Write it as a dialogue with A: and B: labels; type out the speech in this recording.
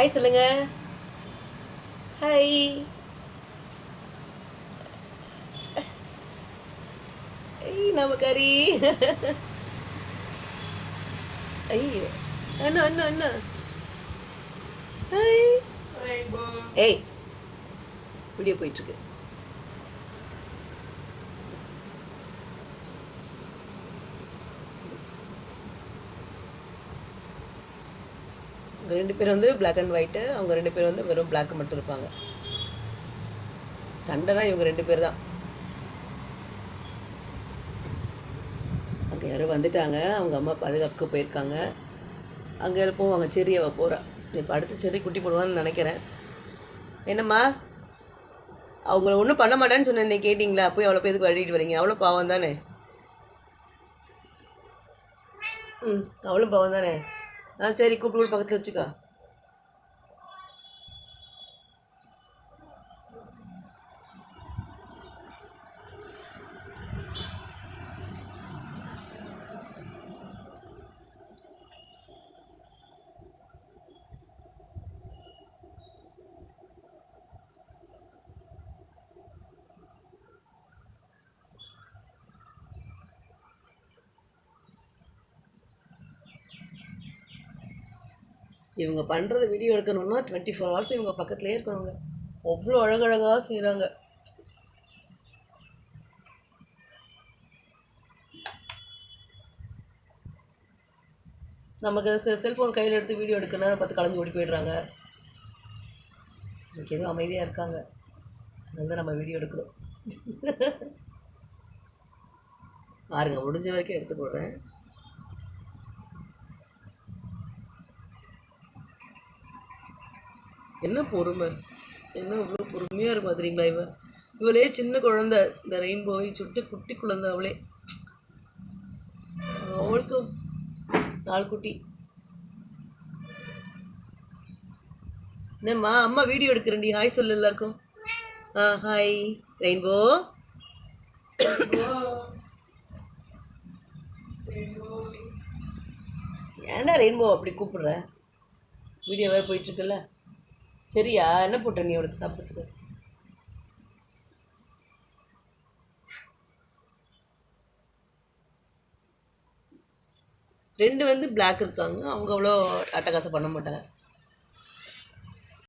A: Hi சொல்லுங்க. Hi ஐய் நமக்காரி ஐயோ அண்ணா அண்ணா அண்ணா. ஹாய் ஏய் வீடியோ போயிட்டுருக்கு. ரெண்டு பேர் வந்து பிளாக் அண்ட் ஒயிட்டு அவங்க ரெண்டு பேர் வந்து வெறும் பிளாக் மட்டும் இருப்பாங்க. சண்டைனா இவங்க ரெண்டு பேர் தான். அங்கே யாரும் வந்துட்டாங்க அவங்க அம்மா பாதுகாப்புக்கு போயிருக்காங்க. அங்கே இருப்போம் அவங்க செரி அவள் போகிறா இப்போ அடுத்து செரி குட்டி போடுவான்னு நினைக்கிறேன். என்னம்மா? அவங்கள ஒன்றும் பண்ண மாட்டேன்னு சொன்னேன் கேட்டிங்களா? போய் அவ்வளோ பேருக்கு வழிட்டு வரீங்க? அவ்வளோ பாவம் தானே? ம் அவ்வளோ பாவம் தானே? ஆ சரி கூப்பிட்டு கூட பக்கத்தில் வச்சுக்கோ. இவங்க பண்ணுறது வீடியோ எடுக்கணும்னா டுவெண்ட்டி ஃபோர் ஹவர்ஸ் இவங்க பக்கத்துலேயே இருக்கணுங்க. அவ்வளோ அழகழகாக செய்கிறாங்க நமக்கு செ செல்ஃபோன் கையில் எடுத்து வீடியோ எடுக்கணும் பார்த்து கலந்து ஓடி போயிடுறாங்க. இன்றைக்கி எதுவும் அமைதியாக இருக்காங்க. அதனால தான் நம்ம வீடியோ எடுக்கிறோம். பாருங்க முடிஞ்ச வரைக்கும் எடுத்து போடுறேன். என்ன பொறுமை? என்ன இவ்வளோ பொறுமையாக இருக்கும் பார்த்துறீங்களா இவன் இவளே சின்ன குழந்த இந்த ரெயின்போவை சுட்டு குட்டி குழந்த அவளே. அவளுக்கு நாலு குட்டி. என்னம்மா அம்மா வீடியோ எடுக்கிறேன்டி. ஹாய் சொல்லு எல்லாருக்கும். ஆ ஹாய் ரெயின்போ? ஏன்னா ரெயின்போ அப்படி கூப்பிடுற? வீடியோ வேறு போயிட்டுருக்குல்ல. சரியா? என்ன போட்ட நீ அவளுக்கு சாப்பிட்றதுக்கு? ரெண்டு வந்து பிளாக் இருக்காங்க. அவங்க அவ்வளோ அட்டகாசம் பண்ண மாட்டாங்க.